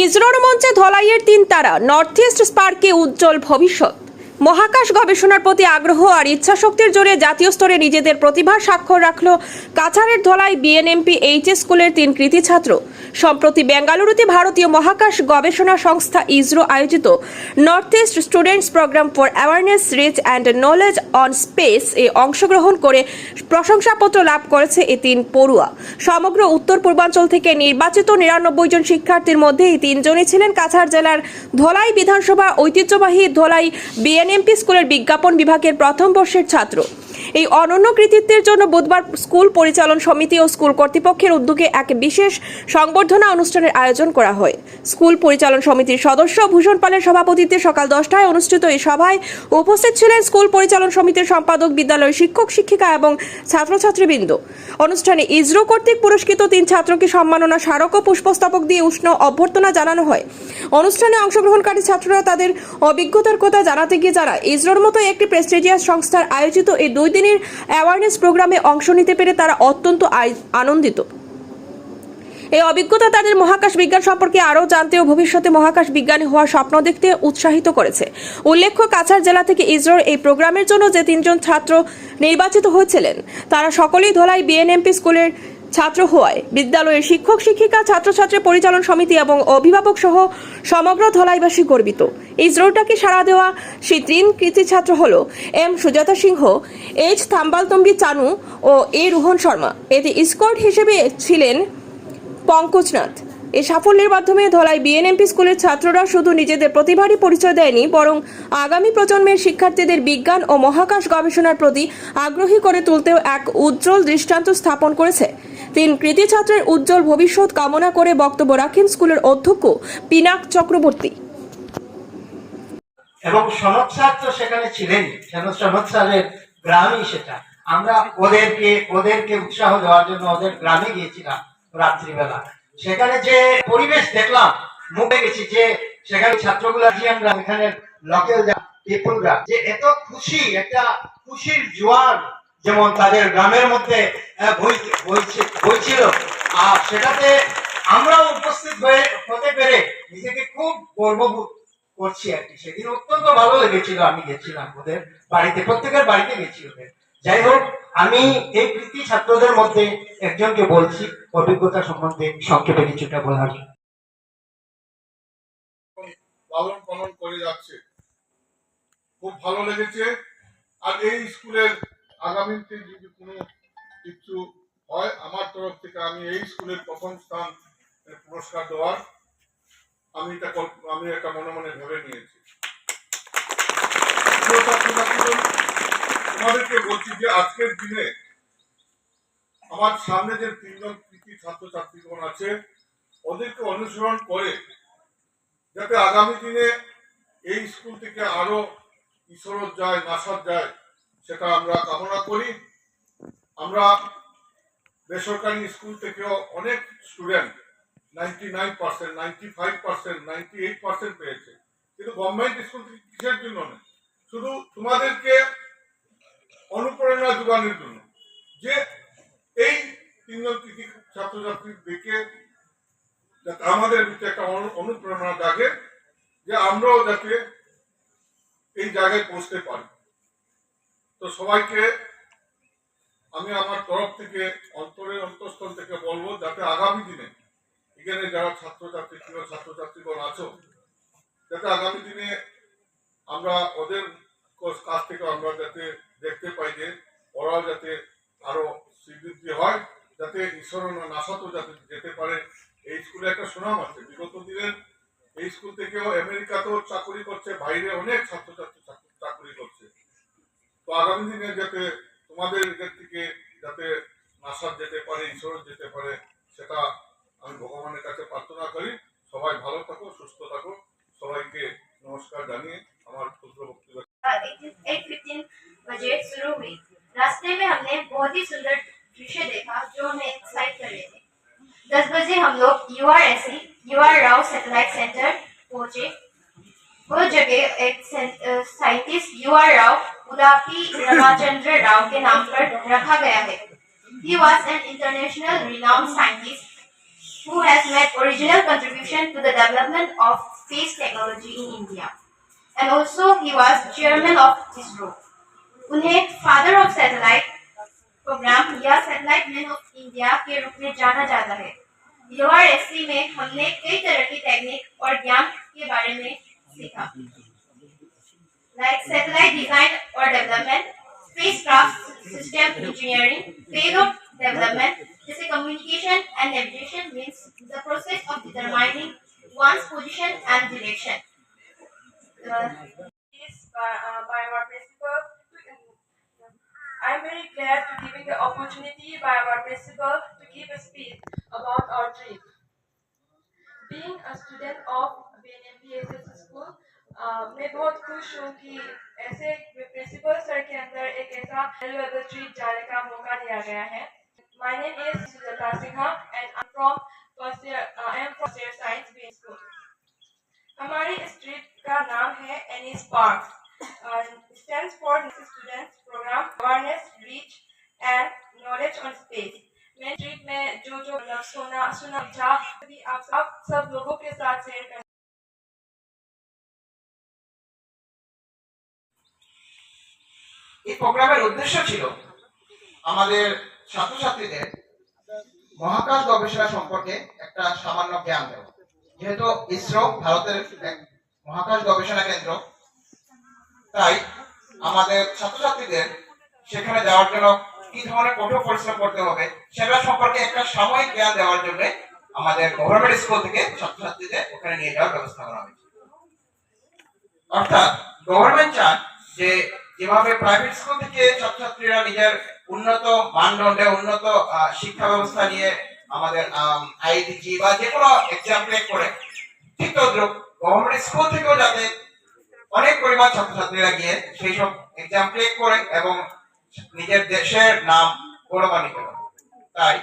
ইসরোর মঞ্চে ধলাইয়ের তিন তারা নর্থ ইস্ট স্পার্কে উজ্জ্বল ভবিষ্যৎ। মহাকাশ গবেষণার প্রতি আগ্রহ আর ইচ্ছাশক্তির জোরে জাতীয় স্তরে নিজেদের প্রতিভা স্বাক্ষর রাখল কাছাড়ের ধলাই বিএনএমপি এইচএস স্কুলের তিন কৃতি ছাত্র। সম্প্রতি বেঙ্গালুরুতে ভারতীয় মহাকাশ গবেষণা সংস্থা ইসরো আয়োজিত north east students programme for awareness reach and knowledge on space এ অংশগ্রহণ করে প্রশংসাপত্র লাভ করেছে এই তিন পড়ুয়া। সমগ্র উত্তর পূর্বাঞ্চল থেকে নির্বাচিত নিরানব্বই জন শিক্ষার্থীর মধ্যে এই তিনজনই ছিলেন কাছাড় জেলার ধলাই বিধানসভা ঐতিহ্যবাহী ধলাই বিএনএমপি স্কুলের বিজ্ঞাপন বিভাগের প্রথম বর্ষের ছাত্র। এই অনন্য কৃতিত্বের জন্য বুধবার স্কুল পরিচালন সমিতি ও স্কুল কর্তৃপক্ষের উদ্যোগে এক বিশেষ সংবর্ধনা অনুষ্ঠানের আয়োজন করা হয়। স্কুল পরিচালন সমিতির সদস্য ভূষণ পালের সভাপতিত্বে সকাল দশটায় অনুষ্ঠিত এই সভায় উপস্থিত ছিলেন স্কুল পরিচালন সমিতির সম্পাদক বিদ্যালয়ের শিক্ষক, শিক্ষিকা এবং ছাত্রছাত্রীবৃন্দ। অনুষ্ঠানে ইসরো কর্তৃক পুরস্কৃত তিন ছাত্রকে সম্মাননা স্মারক ও পুষ্পস্তবক দিয়ে উষ্ণ অভ্যর্থনা জানানো হয়। অনুষ্ঠানে অংশগ্রহণকারী ছাত্ররা তাদের অভিজ্ঞতার কথা জানাতে গিয়ে যারা ইসরোর মতো একটি প্রেস্টিজিয়াস সংস্থার আয়োজিত এই দুই দিনের অ্যাওয়ারনেস প্রোগ্রামে অংশ নিতে পেরে তারা অত্যন্ত আনন্দিত। এই অভিজ্ঞতা তাদের মহাকাশ বিজ্ঞান সম্পর্কে আরও জানতে ও ভবিষ্যতে মহাকাশ বিজ্ঞানী হওয়ার স্বপ্ন দেখতে উৎসাহিত করেছে। উল্লেখ্য, কাছাড় জেলা থেকে ইসরোর এই প্রোগ্রামের জন্য যে তিনজন ছাত্র নির্বাচিত হয়েছিলেন, তারা সকলেই ধলাই বিএনএমপি স্কুলের ছাত্র হওয়ায় বিদ্যালয়ের শিক্ষক, শিক্ষিকা, ছাত্রছাত্রী পরিচালন সমিতি এবং অভিভাবক সহ সমগ্র ধলাইবাসী গর্বিত। ইসরোটাকে সাড়া দেওয়া সেই তিন কৃতি ছাত্র হল এম সুজাতা সিংহ, এইচ থাম্বালতম্বি চানু ও এ রোহন শর্মা। এতে স্কট হিসেবে ছিলেন পঙ্কজনাথ এই সাফল্যের মাধ্যমে ধলাই বিএনএমপি স্কুলের ছাত্ররা শুধু নিজেদের প্রতিভারই পরিচয় দেয়নি, বরং আগামী প্রজন্মের শিক্ষার্থীদের বিজ্ঞান ও মহাকাশ গবেষণার প্রতি আগ্রহী করে তুলতেও এক উজ্জ্বল দৃষ্টান্ত স্থাপন করেছে। তিন কৃতি ছাত্রের উজ্জ্বল ভবিষ্যৎ কামনা করে বক্তব্য রাখেন স্কুলের অধ্যক্ষ পিনাক চক্রবর্তী। এবং সনদ স্যার তো সেখানে ছিলেন, কেন সনদ স্যারের গ্রামই সেটা। আমরা ওদেরকে ওদেরকে উৎসাহ দেওয়ার জন্য ওদের গ্রামে গিয়েছিলাম রাত্রিবেলা। সেখানে যে পরিবেশ দেখলাম, মুখে গেছি যে সেখানে ছাত্রগুলো আমরা এখানে লোকাল পিপুলরা যে এত খুশি, একটা খুশির জোয়ার যেমন তাদের গ্রামের মধ্যে বইছিল আর সেটাতে আমরাও উপস্থিত হয়ে, হতে পেরে নিজেকে খুব গর্ববোধ করছি আর কি। সেদিন অত্যন্ত ভালো লেগেছিল আমি গেছিলাম ওদের বাড়িতে, প্রত্যেকের বাড়িতে গেছি ওদের। যাই হোক, আমি এই কৃতি ছাত্রদের মধ্যে একজনকে বলছি, অভিজ্ঞতা সম্বন্ধে সংক্ষেপে কিছুটা বলার। লালন পালন করে যাচ্ছে। খুব ভালো লেগেছে। আর এই স্কুলের আগামীতে যদি কোনো কিছু হয় আমার তরফ থেকে, আমি এই স্কুলের প্রথম স্থান পুরস্কার দেওয়ার, আমি এটা আমি এটা মনে মনে ভেবে নিয়েছি। তোমাদেরকে বলছি যে আজকের দিনে আমার সামনে যে তিনজন কৃতি ছাত্রছাত্রীগণ আছে, ওদেরকে অনুসরণ করে যাতে আগামী দিনে এই স্কুল থেকে আরও ঈশ্বরত যায় নাসার যায় সেটা আমরা কামনা করি। আমরা বেসরকারি স্কুল থেকেও অনেক student ninety nine percent ninety five percent ninety eight percent পেয়েছে। কিন্তু গভর্নমেন্ট স্কুল কিসের জন্য নয় শুধু তোমাদেরকে অনুপ্রেরণা যোগানোর জন্য। যে এই তিনজন কৃতি ছাত্রছাত্রীর দিকে যাতে আমাদের ভিতরে একটা অনুপ্রেরণা জাগে, যে আমরাও যাতে এই জায়গায় পৌঁছতে পারি। তো সবাইকে আমি আমার তরফ থেকে, অন্তরের অন্তঃস্থল থেকে বলব, যাতে আগামী দিনে এখানে যারা ছাত্রছাত্রী প্রিয় ছাত্রছাত্রীগণ আছো, যাতে আগামী দিনে আমরা ওদের কাছ থেকে আমরা যাতে দেখতে পাই যে ওরাও যাতে আরও শ্রীবৃদ্ধি হয়, যাতে ঈশ্বর নাসাতেও যাতে যেতে পারে। এই স্কুলে একটা সুনাম আছে। বিগত দিনের এই স্কুল থেকেও আমেরিকাতেও চাকরি করছে, বাইরে অনেক ছাত্রছাত্রী আগামী দিনে যাতে তোমাদের এদের থেকে যাতে নাসার যেতে পারে ঈশ্বর যেতে পারে সেটা আমি ভগবানের কাছে প্রার্থনা করি সবাই ভালো থাকো সুস্থ থাকো সবাইকে নমস্কার জানিয়ে আমার ক্ষুদ্র বক্তব্য एट फिफ्टीन बजे शुरू हुई रास्ते में हमने बहुत ही सुंदर दृश्य देखा जो हमें एक्साइट कर रहे थे दस बजे हम लोग U R S U R Rao satellite centre पहुंचे जगह, एक scientist U R Rao Udupi Ramachandra Rao के नाम पर रखा गया है। He was an international renowned scientist who has made original contribution to the development of space technology in India and also he was chairman of ISRO उन्हें father of satellite programme या satellite man of India के रूप में जाना जाता है। You R S C में हमने कई तरह की टेक्निक और ज्ञान satellite design or development, spacecraft system engineering, payload development, telecommunication and navigation means the process of determining one's position and direction. Uh, this by, uh, by our principal. I'm very glad to give the opportunity by our principal to give a speech about our dream. Being a student of BNMPSS school, मैं बहुत खुश हूँ कि ऐसे principal sir के अंदर एक ऐसा ट्रिप जाने का मौका दिया गया है। Is Sujata Sinha and I'm from first year, uh, I am from first year science BN school. हमारी इस ट्रिप का नाम है N E spark stands for students programme awareness reach and knowledge on space मैं trip में जो जो सुना सुना था आप सब सब लोगों के साथ शेयर এই প্রোগ্রামের উদ্দেশ্য ছিল আমাদের ছাত্রছাত্রীদের মহাকাশ গবেষণা সম্পর্কে একটা সামান্য জ্ঞান দেওয়া। যেহেতু ইসরো ভারতের মহাকাশ গবেষণা কেন্দ্র, তাই আমাদের ছাত্রছাত্রীদের সেখানে যাওয়ার জন্য কি ধরনের কঠোর পরিশ্রম করতে হবে সেটা সম্পর্কে একটা সাময়িক জ্ঞান দেওয়ার জন্য আমাদের গভর্নমেন্ট স্কুল থেকে ছাত্রছাত্রীদের ওখানে নিয়ে যাওয়ার ব্যবস্থা করা হয়েছে। অর্থাৎ গভর্নমেন্ট চান যে যেভাবে প্রাইভেট স্কুল থেকে ছাত্রছাত্রীরা নিজের উন্নত মানদণ্ডে, উন্নত শিক্ষা ব্যবস্থা নিয়ে আমাদের আইডিজি বা যে কোনো এক্সাম ক্রেক করে। ঠিক গভর্নমেন্ট স্কুল থেকেও যাতে অনেক পরিমাণ ছাত্রছাত্রীরা গিয়ে সেই সব এক্সাম ক্রেক করে এবং নিজের দেশের নাম গৌরবান্বিত করে তাই